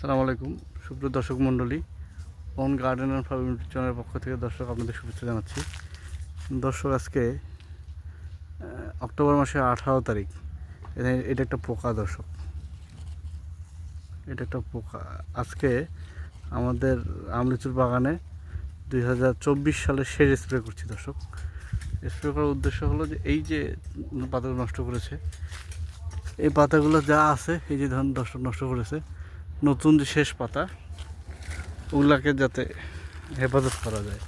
সালাম আলাইকুম। সুপ্রিয় দর্শক মণ্ডলী অন গার্ডেন অ্যান্ড ফার্ম চ্যানেলের পক্ষ থেকে দর্শক আপনাদের শুভেচ্ছা জানাচ্ছি। দর্শক, আজকে অক্টোবর মাসের আঠারো তারিখ। এটা- একটা পোকা দর্শক। এটা একটা পোকা। আজকে আমাদের আমলিচুর বাগানে দুই হাজার চব্বিশ সালের শেষ স্প্রে করছি দর্শক। স্প্রে করার উদ্দেশ্য হলো যে, এই যে পাতাগুলো নষ্ট করেছে, এই পাতাগুলো যা আছে, এই যে ধরুন দর্শক নষ্ট করেছে নতুন যে শেষ পাতা, ওগুলাকে যাতে হেফাজত করা যায়।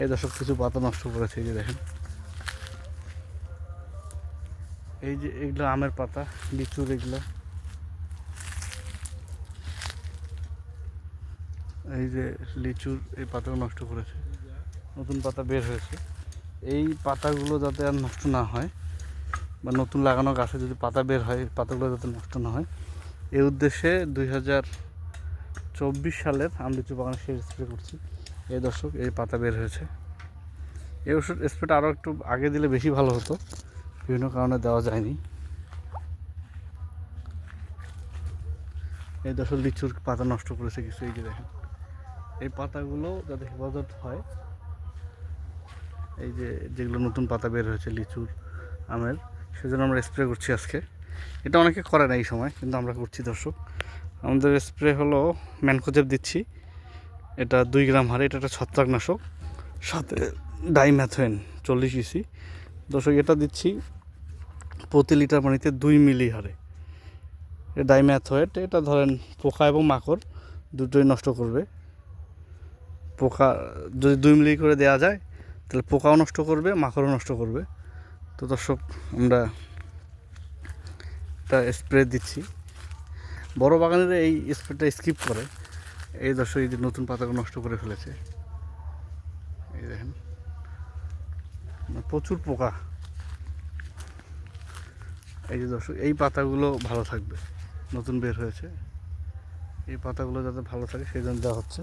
এই দর্শক, কিছু পাতা নষ্ট করেছে যে দেখেন। এই যে এগুলো আমের পাতা, লিচুর এগুলো। এই যে লিচুর এই পাতাগুলো নষ্ট করেছে। নতুন পাতা বের হয়েছে। এই পাতাগুলো যাতে আর নষ্ট না হয় বা নতুন লাগানো গাছে যদি পাতা বের হয়, পাতাগুলো যাতে নষ্ট না হয়, এই উদ্দেশ্যে দুই চব্বিশ সালের আমি লিচু বাগানে শেষ স্প্রে করছি। এই দর্শক, এই পাতা বের হয়েছে। এই ওষুধ স্প্রেটা আরও একটু আগে দিলে বেশি ভালো হতো। বিভিন্ন কারণে দেওয়া যায়নি। এই দর্শক, লিচুর পাতা নষ্ট করেছে কিছু, এই যে দেখেন। এই পাতাগুলো যাতে হেফাজত হয়, এই যে যেগুলো নতুন পাতা বের হয়েছে, লিচুর আমের সেজন্য আমরা স্প্রে করছি আজকে। এটা অনেকে করে না এই সময়, কিন্তু আমরা করছি দর্শক। আমাদের স্প্রে হলো ম্যানকোজেব দিচ্ছি। এটা দুই গ্রাম হারে এটা একটা ছত্রাকনাশক। সাথে ডাইম্যাথোয়েন চল্লিশ ইসি দর্শক, এটা দিচ্ছি প্রতি লিটার পানিতে দুই মিলি হারে ডাইম্যাথোয়েট এটা ধরেন পোকা এবং মাকড়, দুটোই নষ্ট করবে। পোকা, যদি দুই মিলি করে দেওয়া যায়, তাহলে পোকাও নষ্ট করবে, মাকড়ও নষ্ট করবে। তো দর্শক, আমরা একটা স্প্রে দিচ্ছি। বড় বাগানের এই স্প্রেটা স্কিপ করে, এই দর্শক এই যে নতুন পাতাগুলো নষ্ট করে ফেলেছে। এই দেখেন মানে প্রচুর পোকা। এই যে দর্শক, এই পাতাগুলো ভালো থাকবে। নতুন বের হয়েছে। এই পাতাগুলো যাতে ভালো থাকে, সেই জন্য দেওয়া হচ্ছে।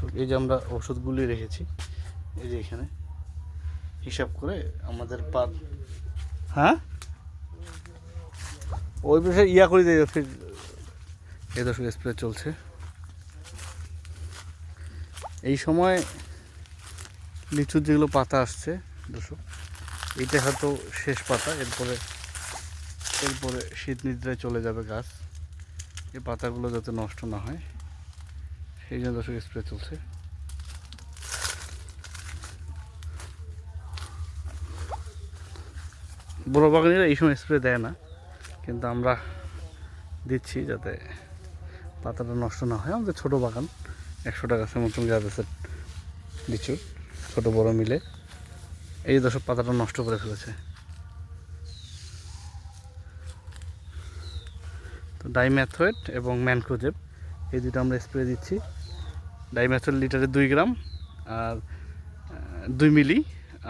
দর্শক এই যে আমরা ওষুধগুলি রেখেছি। এই যে এখানে। হিসাব করে আমাদের পাত হ্যাঁ? ওই বিষয়ে ইয়া করে দিয়ে ফির এ দর্শক স্প্রে চলছে। এই সময় লিচুর যেগুলো পাতা আসছে, দর্শক এইটা হয়তো শেষ পাতা। এরপরে এরপরে শীত নিদ্রায় চলে যাবে গাছ। এই পাতাগুলো যাতে নষ্ট না হয়। সেই জন্য দর্শক স্প্রে চলছে। বড় বাগানিরা এই সময় স্প্রে দেয় না, কিন্তু আমরা দিচ্ছি যাতে পাতাটা নষ্ট না হয়। আমাদের ছোটো বাগান একশোটা গাছের মতন গাছ আছে লিচু ছোটো বড় মিলে। এই দশক পাতাটা নষ্ট করে ফেলেছে। তো ডাইম্যাথোয়েট এবং ম্যানক্রোজেব, এই দুটো আমরা স্প্রে দিচ্ছি। ডাইম্যাথোয়েট লিটারে দুই গ্রাম আর দুই মিলি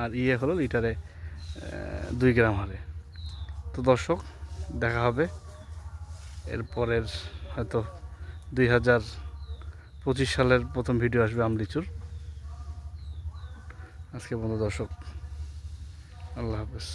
আর ইয়ে হলো লিটারে দুই গ্রাম হারে তো দর্শক, দেখা হবে। এরপরের হয়তো দুই হাজার পঁচিশ সালের প্রথম ভিডিও আসবে আমলিচুর। আজকে বন্ধু দর্শক, আল্লাহ হাফেজ।